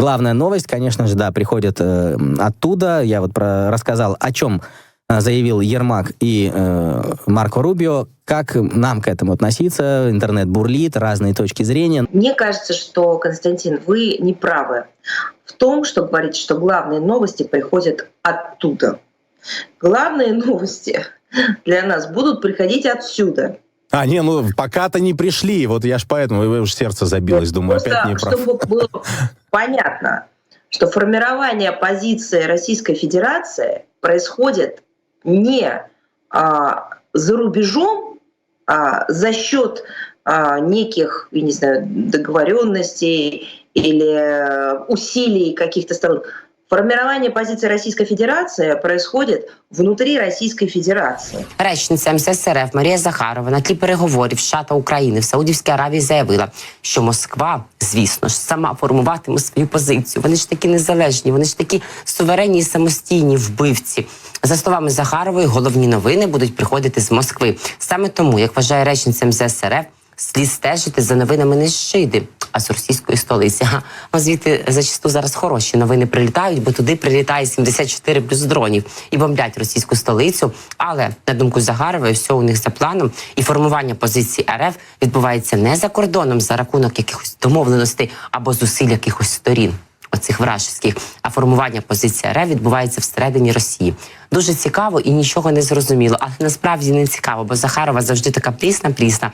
главная новость, конечно же, да, приходит э, оттуда. Я вот про, рассказал, о чем э, заявил Ермак и э, Марко Рубио. Как нам к этому относиться? Интернет бурлит, разные точки зрения. Мне кажется, что, Константин, вы не правы в том, что говорите, что главные новости приходят оттуда. Главные новости для нас будут приходить отсюда. А, не, ну пока-то не пришли. Вот я ж поэтому уж сердце забилось, думаю, Просто, опять не прав. чтобы было понятно, что формирование позиции Российской Федерации происходит не а, за рубежом, а за счет а, неких, я не знаю, договоренностей или усилий каких-то сторон. Формирование позиции Российской Федерации происходит внутри Российской Федерации. Речниця МСС РФ Марія Захарова на тлі переговорів США та України в Саудівській Аравії заявила, що Москва, звісно ж, сама формуватиме свою позицію. Вони ж такі незалежні, вони ж такі суверенні і самостійні вбивці. За словами Захарової, головні новини будуть приходити з Москви. Саме тому, як вважає речниця МЗС РФ, слід стежити за новинами не а з російської столиці. Ну, звідти зачасту зараз хороші новини прилітають, бо туди прилітає 74 плюс дронів і бомблять російську столицю. Але на думку Загарової, все у них за планом, і формування позиції РФ відбувається не за кордоном за рахунок якихось домовленостей або зусиль якихось сторін. Оцих вражеських, а формування позиції РФ відбувається всередині Росії. Дуже цікаво і нічого не зрозуміло, але насправді не цікаво, бо Захарова завжди така плісна, плісна.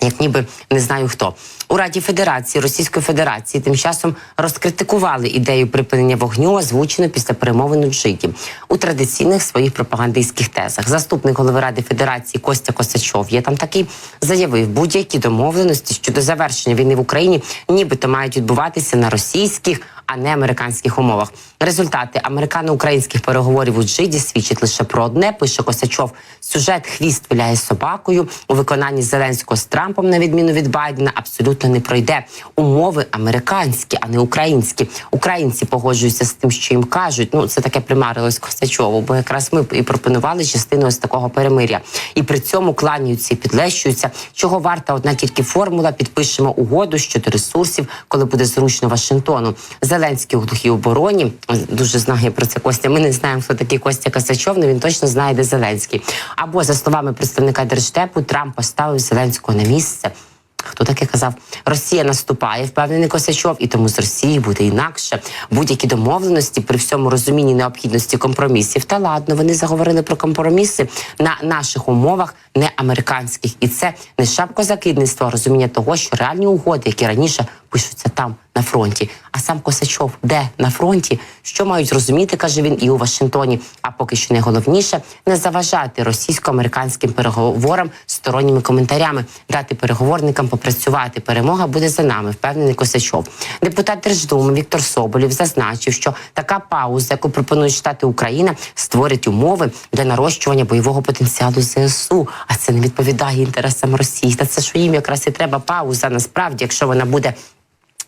Як ніби не знаю хто у Раді Федерації Російської Федерації тим часом розкритикували ідею припинення вогню, озвучену після перемовин у Джиді у традиційних своїх пропагандистських тезах. Заступник голови Ради Федерації Костя Косачов є там такий заявив, будь-які домовленості щодо завершення війни в Україні, нібито мають відбуватися на російських. А не американських умовах. Результати американо-українських переговорів у Джиді свідчать лише про одне. Пише Косачов. Сюжет хвіст виляє собакою у виконанні Зеленського з Трампом, на відміну від Байдена, абсолютно не пройде. Умови американські, а не українські. Українці погоджуються з тим, що їм кажуть. Ну це таке примарилось Косачову, бо якраз ми і пропонували частину ось такого перемиря. І при цьому кланяються і підлещуються. Чого варта одна тільки формула? Підпишемо угоду щодо ресурсів, коли буде зручно Вашингтону. Зеленський у глухій обороні дуже знає про це Костя. Ми не знаємо, хто такий Костя Касачов, але він точно знає, де Зеленський. Або за словами представника держдепу, Трамп поставив Зеленського на місце. Хто таке казав? Росія наступає, впевнений Косачов, і тому з Росією буде інакше. Будь-які домовленості при всьому розумінні необхідності компромісів. Та ладно, вони заговорили про компроміси на наших умовах, не американських, і це не шапкозакидництво, а розуміння того, що реальні угоди, які раніше пишуться там на фронті. А сам Косачов де на фронті? Що мають розуміти, каже він, і у Вашингтоні. А поки що найголовніше не заважати російсько-американським переговорам сторонніми коментарями, дати переговорникам попрацювати. Перемога буде за нами, впевнений Косачов. Депутат Держдуми Віктор Соболів зазначив, що така пауза, яку пропонують штати Україна, створить умови для нарощування бойового потенціалу ЗСУ. А це не відповідає інтересам Росії. Та це що їм якраз і треба пауза. Насправді, якщо вона буде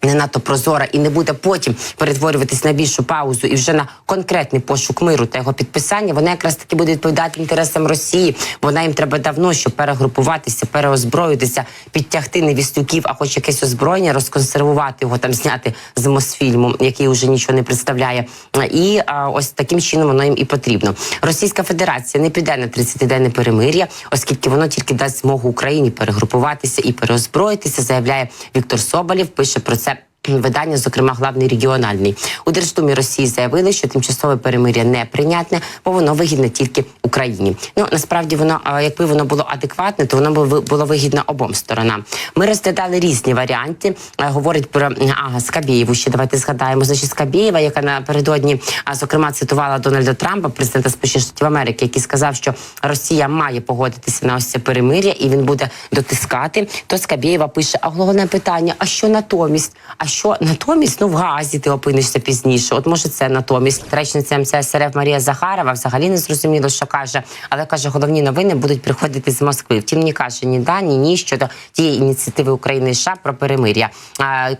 не надто прозора і не буде потім перетворюватись на більшу паузу і вже на конкретний пошук миру та його підписання, вона якраз таки буде відповідати інтересам Росії. Вона їм треба давно, щоб перегрупуватися, переозброїтися, підтягти невістюків, а хоч якесь озброєння, розконсервувати його там, зняти з Мосфільму, який вже нічого не представляє. І а, ось таким чином воно їм і потрібно. Російська Федерація не піде на 30-денне перемир'я, оскільки воно тільки дасть змогу Україні перегрупуватися і переозброїтися, заявляє Віктор Соболєв. Пише про це. Видання, зокрема, главний регіональний у Держдумі Росії заявили, що тимчасове перемир'я неприйнятне, бо воно вигідне тільки Україні. Ну насправді воно, якби воно було адекватне, то воно було вигідно обом сторонам. Ми розглядали різні варіанти. Говорить про ага, Скабєєву. Ще давайте згадаємо. Значить, Скабєєва, яка напередодні, зокрема, цитувала Дональда Трампа, президента Сполучених Штатів Америки, який сказав, що Росія має погодитися на ось це перемир'я і він буде дотискати. То Скабєєва пише: а головне питання: а що натомість? А натомість ну в Газі ти опинишся пізніше? От може це натомість речниця МЦС РФ Марія Захарова взагалі не зрозуміло, що каже, але каже, головні новини будуть приходити з Москви. Втім, не каже ні да, ні ні щодо тієї ініціативи України і США про перемир'я.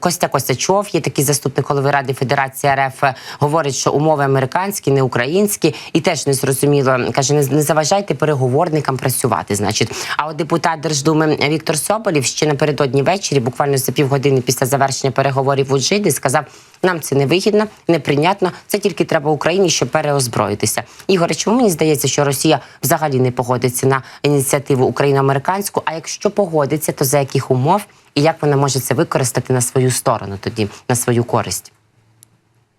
Костя Косачов, є такий заступник голови Ради Федерації РФ, говорить, що умови американські, не українські, і теж не зрозуміло. каже, не, не заважайте переговорникам працювати. Значить, а от депутат Держдуми Віктор Соболів ще напередодні ввечері, буквально за півгодини після завершення переговорів переговорів у Джиді, сказав, нам це не вигідно, неприйнятно. Це тільки треба Україні, щоб переозброїтися. Ігоре, чому мені здається, що Росія взагалі не погодиться на ініціативу україно-американську? А якщо погодиться, то за яких умов і як вона може це використати на свою сторону тоді, на свою користь?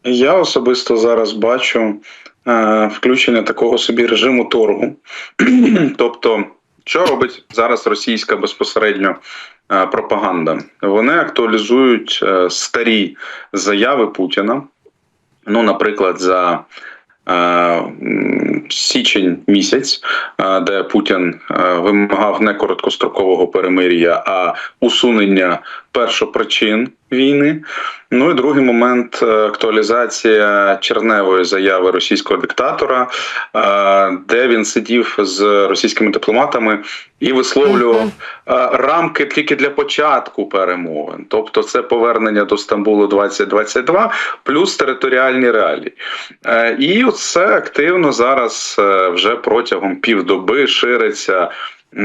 Я особисто зараз бачу е, включення такого собі режиму торгу. тобто, що робить зараз російська безпосередньо е, пропаганда? Вони актуалізують е, старі заяви Путіна. Ну, наприклад, за е, січень місяць, де Путін вимагав не короткострокового перемир'я, а усунення першопричин війни. Ну і другий момент е, актуалізація черневої заяви російського диктатора, е, де він сидів з російськими дипломатами і висловлював е, рамки тільки для початку перемовин. Тобто, це повернення до Стамбулу 2022 плюс територіальні реалії. І це активно зараз вже протягом півдоби шириться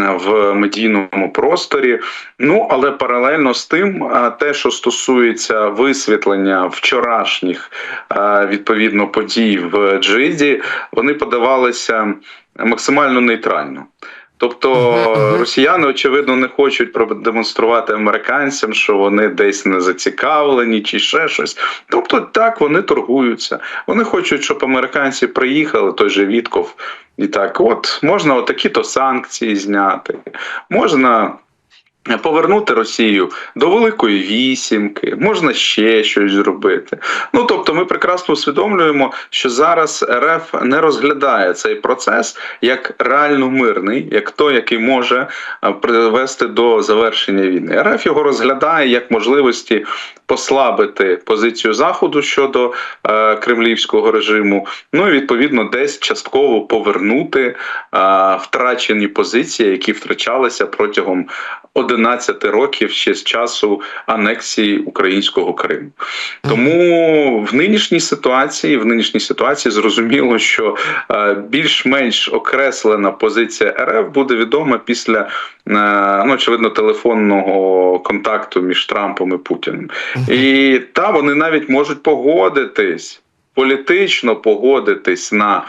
в медійному просторі. Ну але паралельно з тим, те, що стосується висвітлення вчорашніх відповідно подій в Джиді, вони подавалися максимально нейтрально. Тобто росіяни очевидно не хочуть продемонструвати американцям, що вони десь не зацікавлені чи ще щось. Тобто, так вони торгуються. Вони хочуть, щоб американці приїхали, той же Вітков, і так, от можна отакі-то санкції зняти, можна. Повернути Росію до Великої вісімки, можна ще щось зробити. Ну тобто, ми прекрасно усвідомлюємо, що зараз РФ не розглядає цей процес як реально мирний, як той, який може привести до завершення війни. РФ його розглядає як можливості послабити позицію заходу щодо е, кремлівського режиму. Ну і відповідно десь частково повернути е, втрачені позиції, які втрачалися протягом 11 років ще з часу анексії українського Криму. Тому в нинішній ситуації, в нинішній ситуації зрозуміло, що е, більш-менш окреслена позиція РФ буде відома після е, ну, очевидно телефонного контакту між Трампом і Путіним. І та вони навіть можуть погодитись політично погодитись на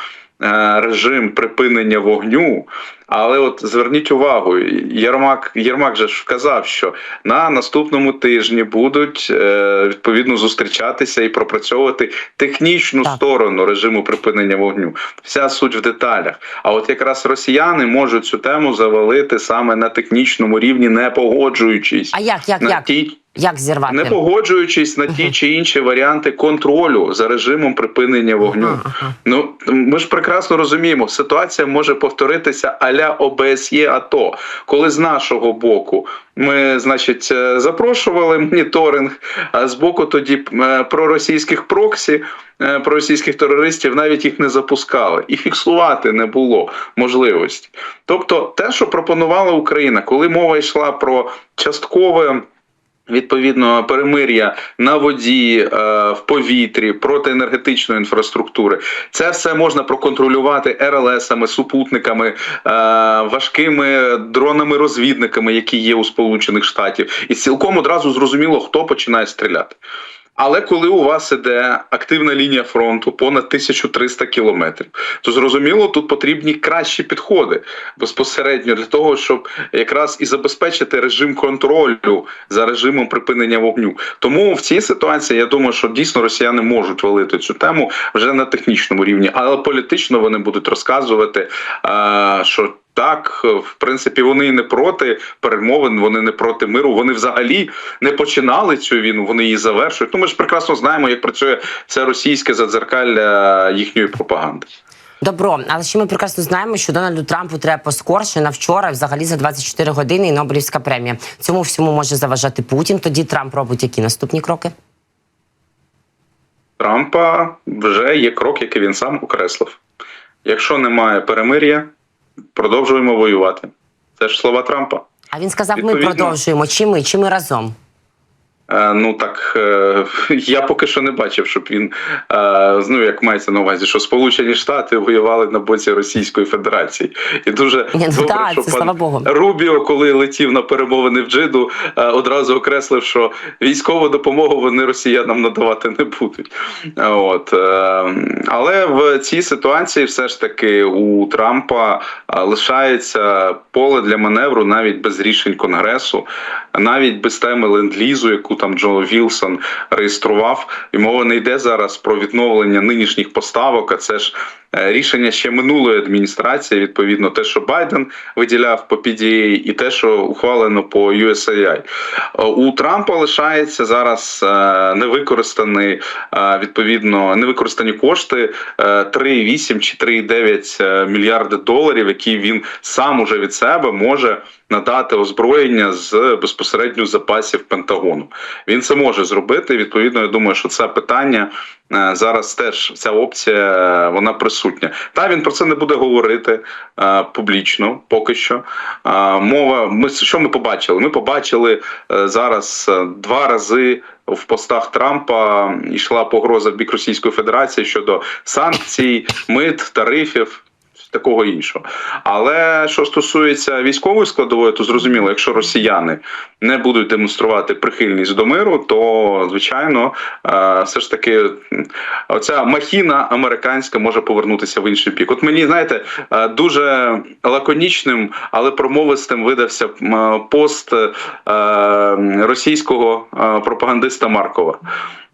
режим припинення вогню. Але от зверніть увагу, Єрмак Єрмак же ж вказав, що на наступному тижні будуть е, відповідно зустрічатися і пропрацьовувати технічну Так. сторону режиму припинення вогню. Вся суть в деталях. А от якраз росіяни можуть цю тему завалити саме на технічному рівні, не погоджуючись А як, як, на як? ті Як зірвати? не погоджуючись на ті чи інші варіанти контролю за режимом припинення вогню. Ну ми ж прекрасно розуміємо, ситуація може повторитися аля ОБСЄ АТО, коли з нашого боку ми, значить, е, запрошували моніторинг, а з боку тоді е, проросійських проксі, е, проросійських терористів навіть їх не запускали і фіксувати не було можливості. Тобто, те, що пропонувала Україна, коли мова йшла про часткове. Відповідно, перемир'я на воді, е, в повітрі, проти енергетичної інфраструктури. Це все можна проконтролювати РЛСами, супутниками, е, важкими дронами-розвідниками, які є у Сполучених Штатів, і цілком одразу зрозуміло, хто починає стріляти. Але коли у вас іде активна лінія фронту понад 1300 кілометрів, то зрозуміло, тут потрібні кращі підходи безпосередньо для того, щоб якраз і забезпечити режим контролю за режимом припинення вогню. Тому в цій ситуації я думаю, що дійсно росіяни можуть валити цю тему вже на технічному рівні, але політично вони будуть розказувати, е, що. Так, в принципі, вони не проти перемовин, вони не проти миру. Вони взагалі не починали цю війну, вони її завершують. Ну ми ж прекрасно знаємо, як працює це російське задзеркалля їхньої пропаганди. Добро, але ще ми прекрасно знаємо, що Дональду Трампу треба поскорше на вчора, взагалі за 24 години і Нобелівська премія. Цьому всьому може заважати Путін. Тоді Трамп робить які наступні кроки? Трампа вже є крок, який він сам окреслив. Якщо немає перемир'я, продовжуємо воювати. Це ж слова Трампа. А він сказав: ми Відповідно. продовжуємо. Чи ми, чи ми разом? Е, Ну так е, я поки що не бачив, щоб він е, ну як мається на увазі, що Сполучені Штати воювали на боці Російської Федерації, і дуже Ні, ну добре, так, що це пан слава Богу. Рубіо, коли летів на перемовини в Джиду, одразу окреслив, що військову допомогу вони росіянам надавати не будуть. От але в цій ситуації все ж таки у Трампа лишається поле для маневру навіть без рішень конгресу, навіть без теми ленд-лізу, яку там Джо Вілсон реєстрував. І мова не йде зараз про відновлення нинішніх поставок. А це ж рішення ще минулої адміністрації. Відповідно, те, що Байден виділяв по PDA, і те, що ухвалено по USAI. Е, У Трампа лишається зараз е, невикористаний е, відповідно невикористані кошти е, 3,8 чи 3,9 е, мільярди доларів, які він сам уже від себе може надати озброєння з безпосередньо запасів Пентагону. Він це може зробити. Відповідно, я думаю, що це питання е, зараз теж ця опція е, вона присутня. Та він про це не буде говорити е, публічно поки що. Е, Мова, ми що ми побачили? Ми побачили е, зараз е, два рази. В постах Трампа йшла погроза в бік Російської Федерації щодо санкцій, мит, тарифів, такого іншого. Але що стосується військової складової, то зрозуміло, якщо росіяни не будуть демонструвати прихильність до миру, то звичайно, е, все ж таки оця махіна американська може повернутися в інший бік. От мені знаєте, е, дуже лаконічним, але промовистим видався пост е, російського е, пропагандиста Маркова.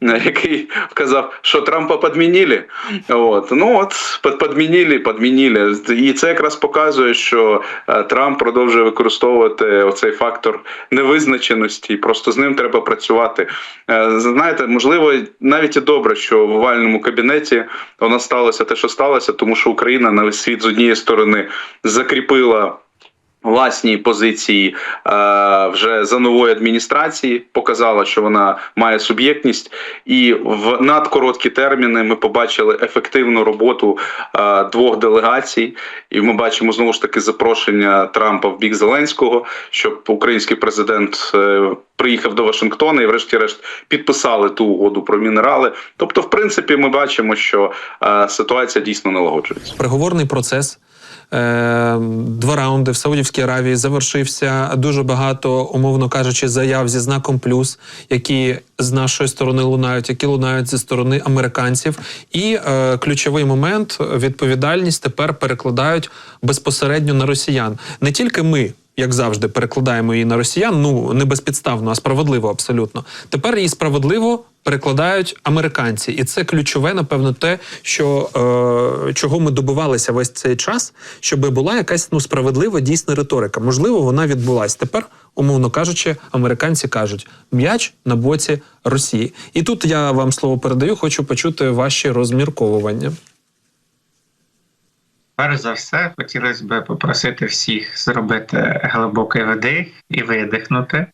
Який вказав, що Трампа підмінили. От ну от під- підмінили, підмінили. І це якраз показує, що е, Трамп продовжує використовувати оцей фактор невизначеності, просто з ним треба працювати. Е, Знаєте, можливо, навіть і добре, що в овальному кабінеті воно сталося те, що сталося, тому що Україна на весь світ з однієї сторони закріпила. Власні позиції е, вже за нової адміністрації показала, що вона має суб'єктність, і в надкороткі терміни ми побачили ефективну роботу е, двох делегацій. І ми бачимо знову ж таки запрошення Трампа в бік Зеленського, щоб український президент е, приїхав до Вашингтона і, врешті-решт, підписали ту угоду про мінерали. Тобто, в принципі, ми бачимо, що е, ситуація дійсно налагоджується. Переговорний процес. Е, Два раунди в Саудівській Аравії завершився дуже багато, умовно кажучи, заяв зі знаком плюс, які з нашої сторони лунають, які лунають зі сторони американців. І е, ключовий момент відповідальність тепер перекладають безпосередньо на росіян. Не тільки ми. Як завжди, перекладаємо її на росіян, ну не безпідставно, а справедливо абсолютно. Тепер її справедливо перекладають американці, і це ключове, напевно, те, що е, чого ми добивалися весь цей час, щоб була якась ну справедлива дійсна риторика. Можливо, вона відбулась. Тепер, умовно кажучи, американці кажуть м'яч на боці Росії. І тут я вам слово передаю, хочу почути ваші розмірковування. Перш за все, хотілося б попросити всіх зробити глибокий видих і видихнути.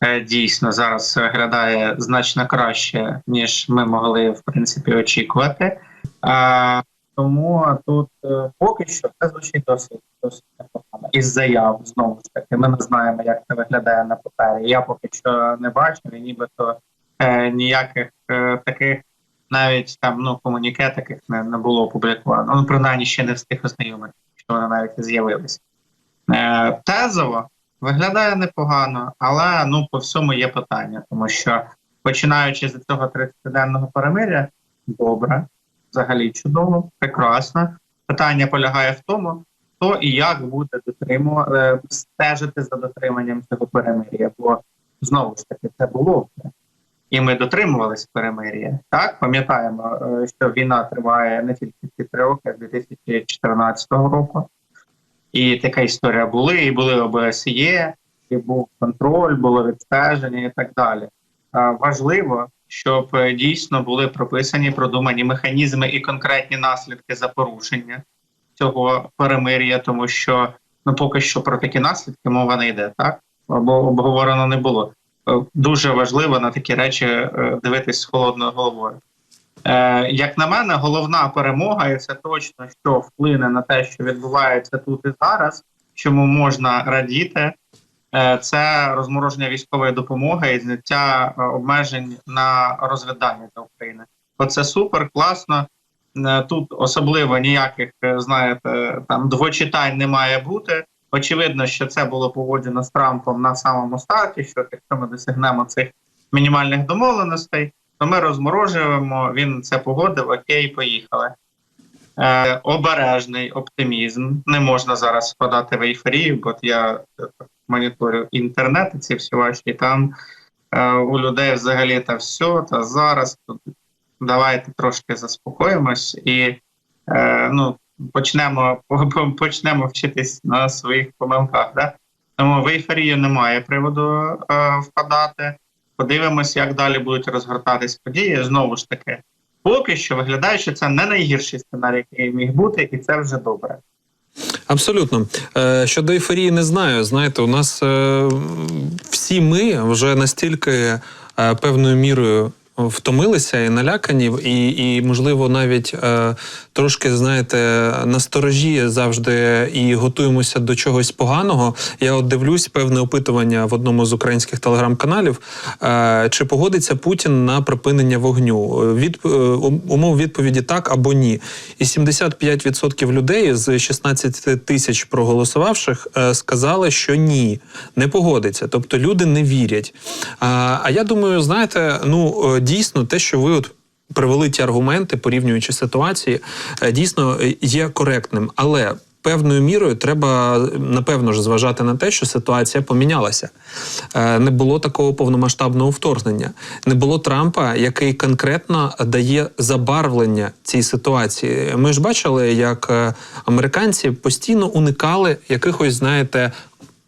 Е, Дійсно, зараз це виглядає значно краще, ніж ми могли в принципі очікувати. А, тому тут е, поки що це звучить досить досить непогано. Із заяв знову ж таки. Ми не знаємо, як це виглядає на папері. Я поки що не бачив, і нібито е, ніяких е, таких навіть там ну комуніке таких не, не було опубліковано. Ну принаймні ще не встиг ознайомити, що вони навіть не з'явилися. Е, тезово виглядає непогано, але ну по всьому є питання, тому що починаючи з цього 30-денного перемиря, добре, взагалі чудово, прекрасно. Питання полягає в тому, хто і як буде дотримувати е, стежити за дотриманням цього перемир'я. Бо знову ж таки це було вже. І ми дотримувалися перемир'я. Так, пам'ятаємо, е, що війна триває не тільки ці три роки, а з 2014 року. І така історія були, і були ОБСЄ, і був контроль, було відстеження і так далі. Важливо, щоб е, дійсно були прописані продумані механізми і конкретні наслідки за порушення цього перемир'я, тому що ну поки що про такі наслідки мова не йде, так або обговорено не було. Дуже важливо на такі речі е, дивитись з холодною головою. Е, як на мене, головна перемога, і це точно, що вплине на те, що відбувається тут і зараз, чому можна радіти, Е, Це розмороження військової допомоги і зняття обмежень на розвідання для України. Оце супер, класно. Тут особливо ніяких, знаєте, там двочитань не має бути. Очевидно, що це було погоджено з Трампом на самому старті. Що якщо ми досягнемо цих мінімальних домовленостей, то ми розморожуємо. Він це погодив. Окей, поїхали. Е, обережний оптимізм. Не можна зараз впадати в ейфорію, бо я е, моніторю інтернет, ці всі ваші там е, у людей взагалі та все, та зараз давайте трошки заспокоїмось і е, ну, почнемо, почнемо вчитись на своїх помилках. Да? Тому в ейфорію немає приводу е, впадати. Подивимось, як далі будуть розгортатись події. Знову ж таки, поки що виглядає, що це не найгірший сценарій, який міг бути, і це вже добре. Абсолютно. Е, щодо ейфорії, не знаю. Знаєте, у нас е, всі ми вже настільки е, певною мірою. Втомилися і налякані, і, і можливо, навіть е, трошки, знаєте, насторожі завжди і готуємося до чогось поганого. Я от дивлюсь певне опитування в одному з українських телеграм-каналів. Е, чи погодиться Путін на припинення вогню? Від е, умов відповіді так або ні. І 75% людей з 16 тисяч проголосувавших е, сказали, що ні, не погодиться. Тобто люди не вірять. А, а я думаю, знаєте, ну е, дійсно, те, що ви от. Привели ті аргументи, порівнюючи ситуації, е, дійсно е, є коректним, але певною мірою треба напевно ж зважати на те, що ситуація помінялася. Е, Не було такого повномасштабного вторгнення, не було Трампа, який конкретно дає забарвлення цій ситуації. Ми ж бачили, як американці постійно уникали якихось, знаєте,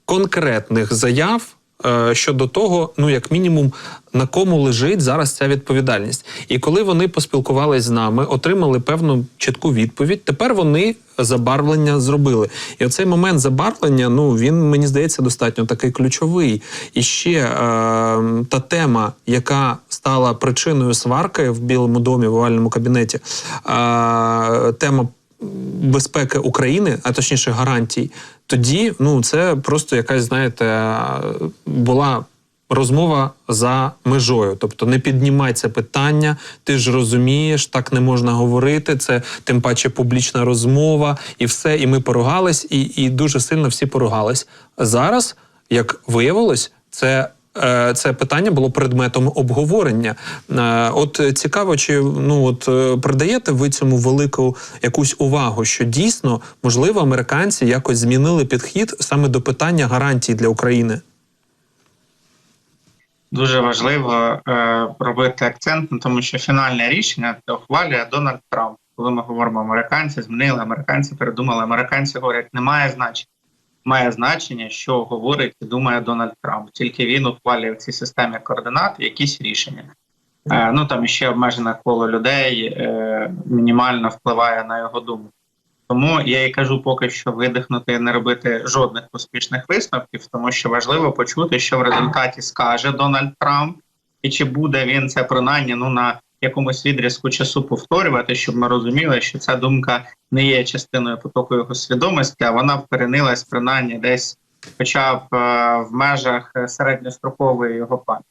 конкретних заяв. Е, Щодо того, ну як мінімум, на кому лежить зараз ця відповідальність, і коли вони поспілкувалися з нами, отримали певну чітку відповідь. Тепер вони забарвлення зробили. І оцей момент забарвлення, ну він мені здається достатньо такий ключовий. І ще е, та тема, яка стала причиною сварки в Білому домі в овальному кабінеті, е, тема безпеки України, а точніше гарантій, тоді ну це просто якась, знаєте, була. Розмова за межою, тобто не піднімай це питання, ти ж розумієш, так не можна говорити. Це тим паче публічна розмова, і все. І ми поругались, і, і дуже сильно всі поругались. Зараз, як виявилось, це це питання було предметом обговорення. Е, От е, цікаво, чи ну от е, придаєте ви цьому велику якусь увагу, що дійсно можливо американці якось змінили підхід саме до питання гарантій для України? Дуже важливо е, робити акцент на тому, що фінальне рішення це ухвалює Дональд Трамп. Коли ми говоримо американці, змінили американці, передумали. Американці говорять, немає значення. Має значення, що говорить і думає Дональд Трамп. Тільки він ухвалює в цій системі координат якісь рішення. Е, ну там ще обмежене коло людей е, мінімально впливає на його думку. Тому я і кажу, поки що видихнути, не робити жодних успішних висновків, тому що важливо почути, що в результаті скаже Дональд Трамп, і чи буде він це принаймні ну на якомусь відрізку часу повторювати, щоб ми розуміли, що ця думка не є частиною потоку його свідомості, а вона вкоренилась принаймні десь, хоча б е, в межах е, середньострокової його пам'яті.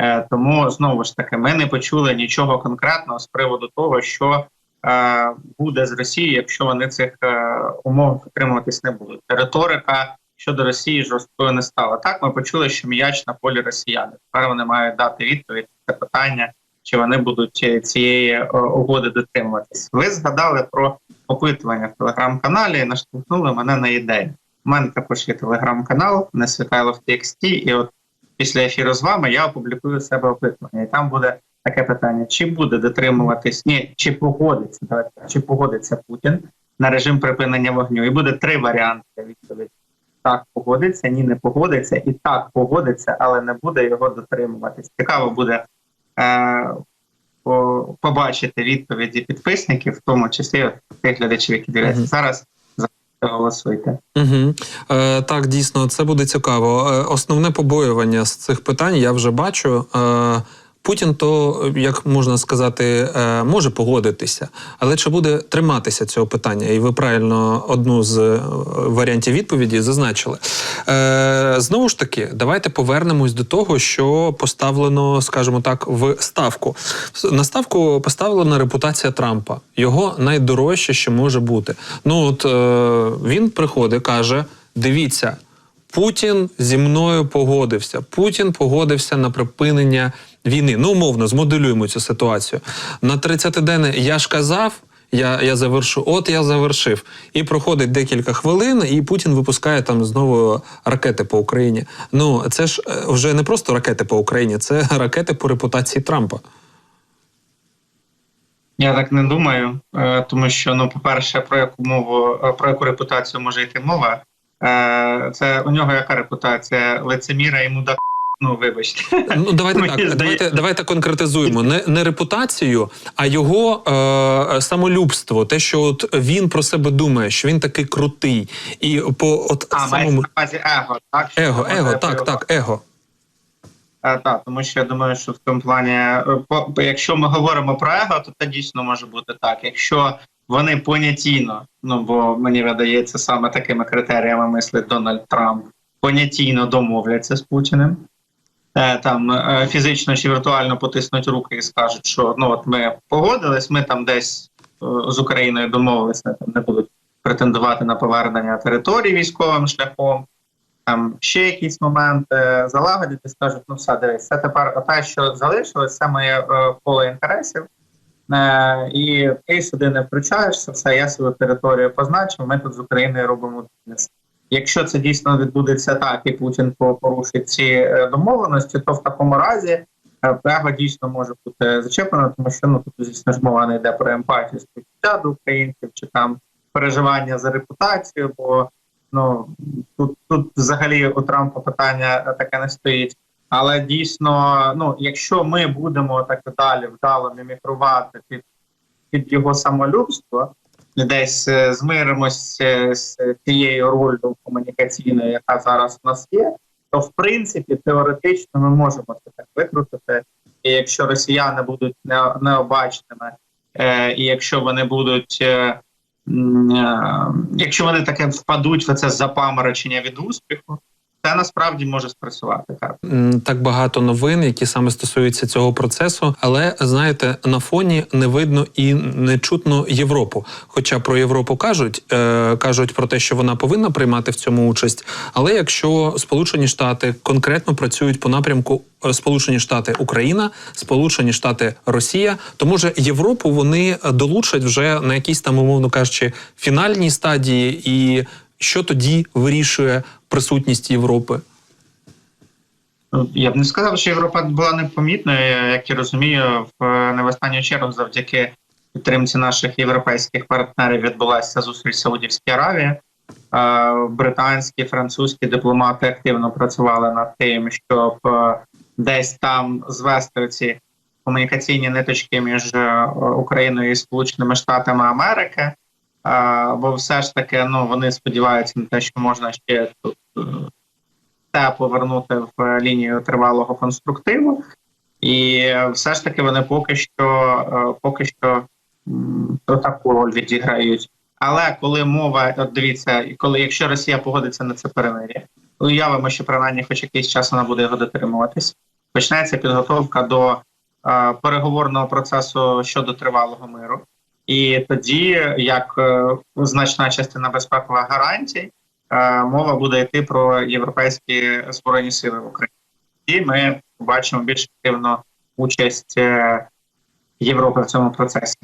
Е, тому знову ж таки, ми не почули нічого конкретного з приводу того, що е, буде з Росією, якщо вони цих е, умов підтримуватись не будуть. Риторика щодо Росії жорсткою не стала. Так, ми почули, що м'яч на полі росіяни. Тепер вони мають дати відповідь на це питання, чи вони будуть цієї е, угоди дотримуватись. Ви згадали про опитування в телеграм-каналі і наштовхнули мене на ідею. У мене також є телеграм-канал не Світайло в TXT, і от після ефіру з вами я опублікую себе опитування, і там буде таке питання: чи буде дотримуватись, ні, чи погодиться давайте, чи погодиться Путін на режим припинення вогню? І буде три варіанти відповіді. Так погодиться, ні, не погодиться, і так погодиться, але не буде його дотримуватись. Цікаво буде побачити відповіді підписників, в тому числі тих глядачів, які дивляться Мгм. зараз. Голосуйте. Угу. Е, так, дійсно, це буде цікаво. Е, основне побоювання з цих питань я вже бачу. Е, Путін то, як можна сказати, е, може погодитися, але чи буде триматися цього питання? І ви правильно одну з е, варіантів відповіді зазначили. Е, Знову ж таки, давайте повернемось до того, що поставлено, скажімо так, в ставку. На ставку поставлена репутація Трампа, його найдорожче, що може бути. Ну от він приходить, каже: дивіться. Путін зі мною погодився. Путін погодився на припинення війни. Ну, умовно, змоделюємо цю ситуацію. На 30-денне я ж казав, я, я завершу, от я завершив. І проходить декілька хвилин, і Путін випускає там знову ракети по Україні. Ну, це ж е, вже не просто ракети по Україні, це ракети по репутації Трампа. Я так не думаю, е, тому що ну, по-перше, про яку мову, е, про яку репутацію може йти мова. Е, Це у нього яка репутація лицеміра і мудака. Ну, вибачте. Ну давайте Мені так. Давайте, давайте конкретизуємо не, не репутацію, а його е, самолюбство. Те, що от він про себе думає, що він такий крутий, і по от А, самому на увазі его, так? Що его, его, його- так, так, его. Е, Так, тому що я думаю, що в цьому плані, е, якщо ми говоримо про его, то це дійсно може бути так. Якщо вони понятійно, ну бо мені видається саме такими критеріями мислить Дональд Трамп, понятійно домовляться з Путіним. е, Там е, фізично чи віртуально потиснуть руки і скажуть, що ну от ми погодились, ми там десь е, з Україною домовилися, там не будуть претендувати на повернення території військовим шляхом там ще якісь моменти залагодять і скажуть, ну все, дивись, це тепер те, що залишилось, це моє поле інтересів. Е, і ти сюди не включаєшся, все, я свою територію позначив, ми тут з Україною робимо бізнес. Якщо це дійсно відбудеться так, і Путін по- порушить ці е, домовленості, то в такому разі е, пряга дійсно може бути зачеплена, тому що ну тут, звісно ж, мова не йде про емпатію співчуття до українців чи там переживання за репутацію, бо ну тут, тут взагалі у Трампа питання таке не стоїть. Але дійсно, ну якщо ми будемо так далі вдало мімікрувати під, під його самолюбство, десь е, змиримося з тією ролью комунікаційною, яка зараз у нас є, то в принципі теоретично ми можемо це так викрутити. І якщо росіяни будуть не- необачними, е, і якщо вони будуть. Е, е, якщо вони таке впадуть в це запаморочення від успіху, це насправді може спрацювати так. Так багато новин, які саме стосуються цього процесу, але знаєте, на фоні не видно і не чутно Європу. Хоча про Європу кажуть, е, кажуть про те, що вона повинна приймати в цьому участь. Але якщо Сполучені Штати конкретно працюють по напрямку е, Сполучені Штати Україна, Сполучені Штати Росія, то може Європу вони долучать вже на якійсь там, умовно кажучи, фінальній стадії, і що тоді вирішує присутність Європи? Ну, Я б не сказав, що Європа була непомітною, як я розумію, в не в останню чергу завдяки підтримці наших європейських партнерів відбулася зустріч Саудівській Аравії. Британські, французькі дипломати активно працювали над тим, щоб е, десь там звести ці комунікаційні ниточки між е, Україною і Сполученими Штатами Америки. Бо все ж таки ну, вони сподіваються на те, що можна ще тут е, те повернути в лінію тривалого конструктиву, і все ж таки вони поки що е, поки що таку роль відіграють. Але коли мова, от дивіться, коли якщо Росія погодиться на це перемир'я, уявимо, що принаймні хоч якийсь час вона буде його дотримуватись, почнеться підготовка до е, переговорного процесу щодо тривалого миру. І тоді, як е, значна частина безпекових гарантій, е, мова буде йти про європейські збройні сили в Україні. І ми побачимо більш активну участь е, Європи в цьому процесі.